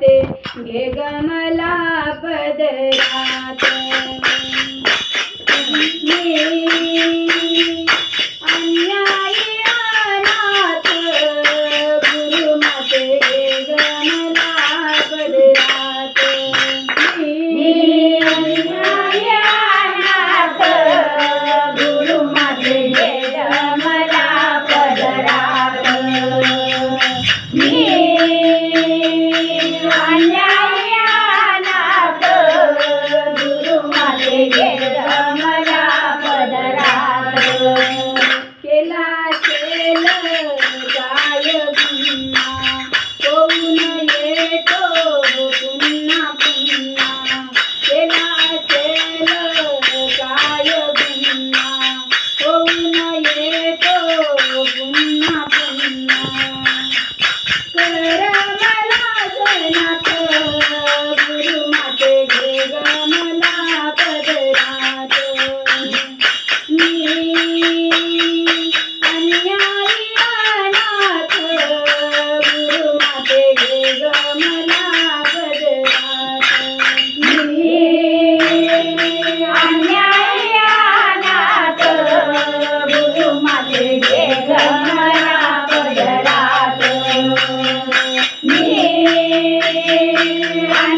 ते घे ग पदरात One day.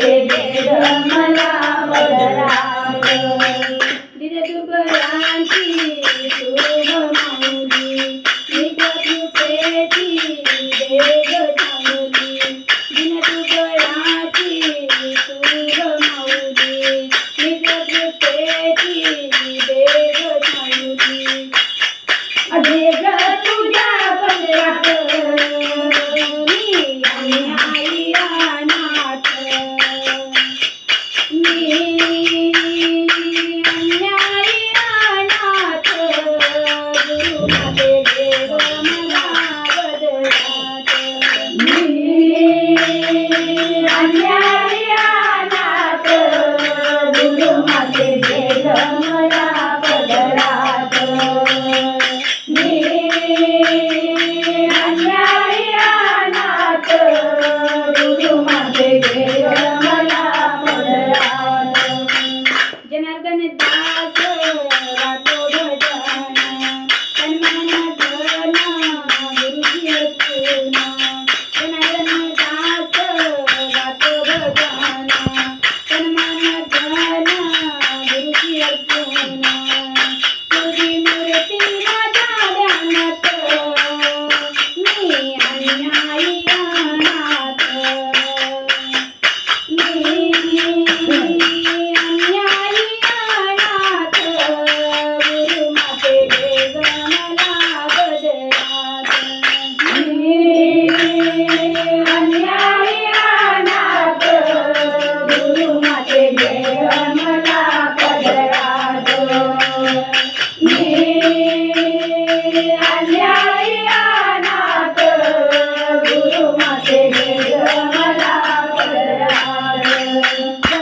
गे गे मला Hallelujah.